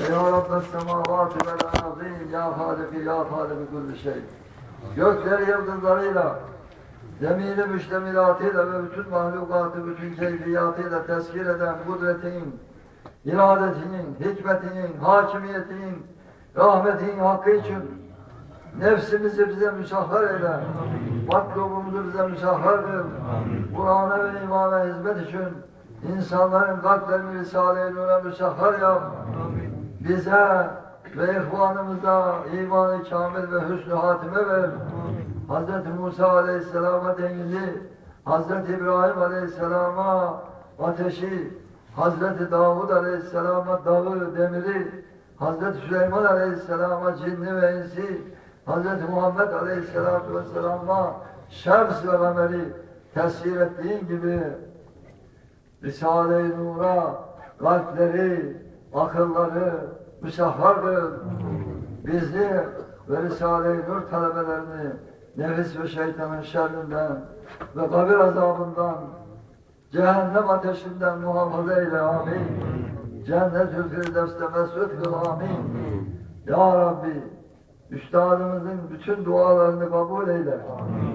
Ya Rabbes semavati vel arazim Ya Haliki Ya Haliki kulli şey Gökleri yıldızlarıyla Zemini müştemilatıyla ve bütün mahlukatı, bütün keyfiyatıyla tezkir eden kudretinin, iradetinin, hikmetinin, hakimiyetinin, rahmetinin hakkı için nefsimizi bize müsahhar eyle. Matlubumuzu bize müsahhar kıl. Kur'an'a ve imana hizmet için insanların kalplerini Risale-i Nur'a müsahhar yap. Bize ve ihvanımıza imanı kamil ve hüsnü hatime ver. Hz. Musa Aleyhisselam'a denizi, Hz. İbrahim Aleyhisselam'a ateşi, Hz. Davud Aleyhisselam'a dağı, demiri, Hz. Süleyman Aleyhisselam'a cinni ve insi, Hz. Muhammed Aleyhisselatü Vesselam'a şems ve kameri tesir ettiğin gibi Risale-i Nur'a kalpleri, akılları müsahhar kıl. Bizi ve Risale-i Nur talebelerini nefis ve şeytanın şerrinden ve kabir azabından cehennem ateşinden muhafaza eyle amin. Cennet-ül Firdevs'te mesut kıl amin. Ya Rabbi üstadımızın bütün dualarını kabul eyle.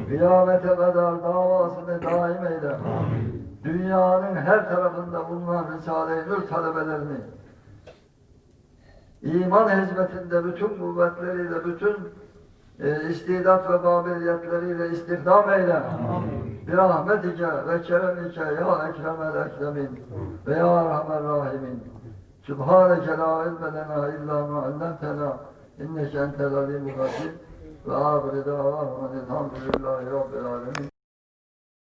Kıyamete kadar davasını daim eyle. Dünyanın her tarafında bulunan Risale-i Nur talebelerini iman hizmetinde bütün kuvvetleriyle, bütün e, istidat ve kabiliyetleriyle istihdam eyle. Bir rahmetike ve keremike ya ekremel ekremin ve ya rahmer rahimin. Subhaneke la ilme lena illa ma allamtena inneke entel alimul hakim ve ahire davahum elhamdülillahi rabbil alemin.